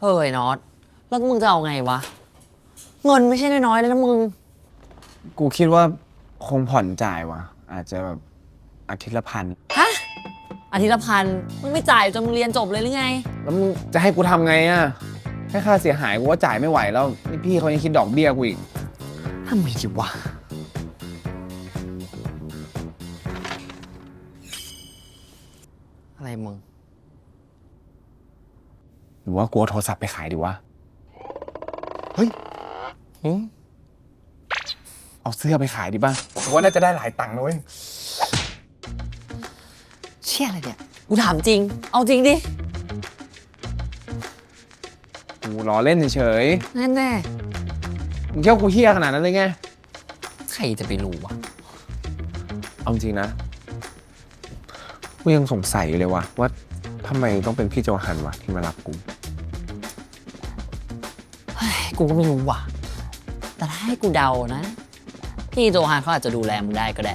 เฮ้ยน็อต แล้วมึงจะเอาไงวะ เงินไม่ใช่น้อยๆเลยนะมึง กูคิดว่าคงผ่อนจ่ายว่ะอาจจะแบบอาทิตย์ละพัน ฮะอาทิตย์ละพันมึงไม่จ่ายจนมึงเรียนจบเลยหรือไง แล้วมึงจะให้กูทำไงอะแค่ค่าเสียหายกูว่าจ่ายไม่ไหวแล้วนี่พี่เขายังคิดดอกเบี้ยกูอีก ทำไมดีวะ อะไรมึง หรือว่ากูเอาโทรศัพท์ไปขายดีวะหึเอาเสื้อไปขายดีป่ะกูว่าน่าจะได้หลายตังค์นะเว้ย เชี่ยอะไรเนี่ย กูถามจริง เอาจริงดิ กูล้อเล่นเฉยแน่แน่ๆมึงเชื่อว่ากูเฮี้ยขนาดนั้นเลยไง ๆใครจะไปรู้วะ เอาจริงนะ กูยังสงสัยอยู่เลยว่ะว่าทำไมต้องเป็นพี่โจฮันวะที่มารับกู เฮ้ยกูก็ไม่รู้ว่ะ แต่ถ้าให้กูเดานะ พี่โจฮานเขาอาจจะดูแลมึงได้ก็ได้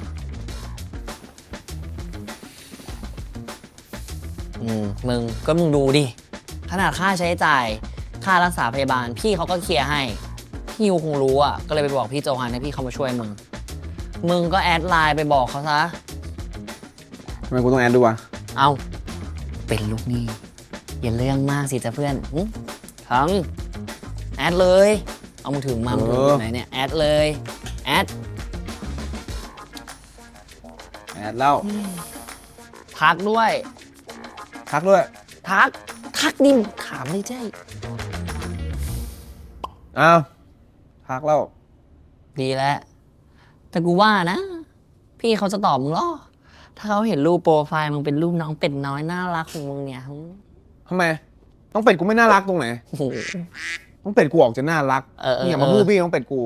อืม มึงก็มึงดูดิ ขนาดค่าใช้จ่าย ค่ารักษาพยาบาล พี่เขาก็เคลียร์ให้ พี่ยูคงรู้อะ ก็เลยไปบอกพี่โจฮันให้พี่เขามาช่วยมึง มึงก็แอดไลน์ไปบอกเขาซะ ทำไมกูต้องแอดด้วยวะเอาเป็นลูกหนี้ อย่าเรื่องมากสิจ้ะเพื่อนหึทั้งแอดเลย เอามือถือมามือถืออยู่ไหนเนี่ย แอดเลย แอด แอดแล้วทักด้วย ทักด้วยทัก ทักดิมถามไม่ใช่อ้าวทักแล้ว ดีแล้ว แต่กูว่านะ พี่เขาจะตอบมึงหรอ ถ้าเขาเห็นรูปโปรไฟล์มึงเป็นรูปน้องเป็ดน้อยน่ารักของมึงเนี่ยหึทำไมต้องเป็ดกูไม่น่ารักตรงไหน โอ้โหต้องเป็ดกูออกจะน่ารักเออเออนี่อย่ามาพูดพี่ต้องเป็ดกู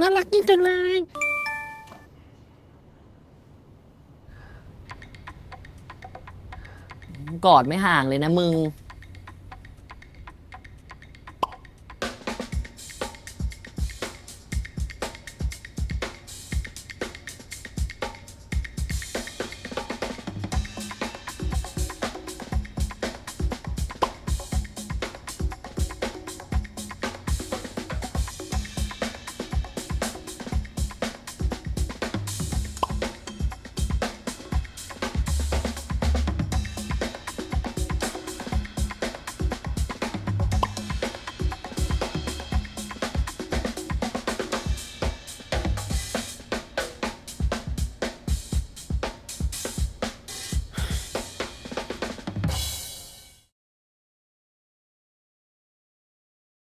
น่ารักยิ่งจังเลยกอดไม่ห่างเลยนะมึง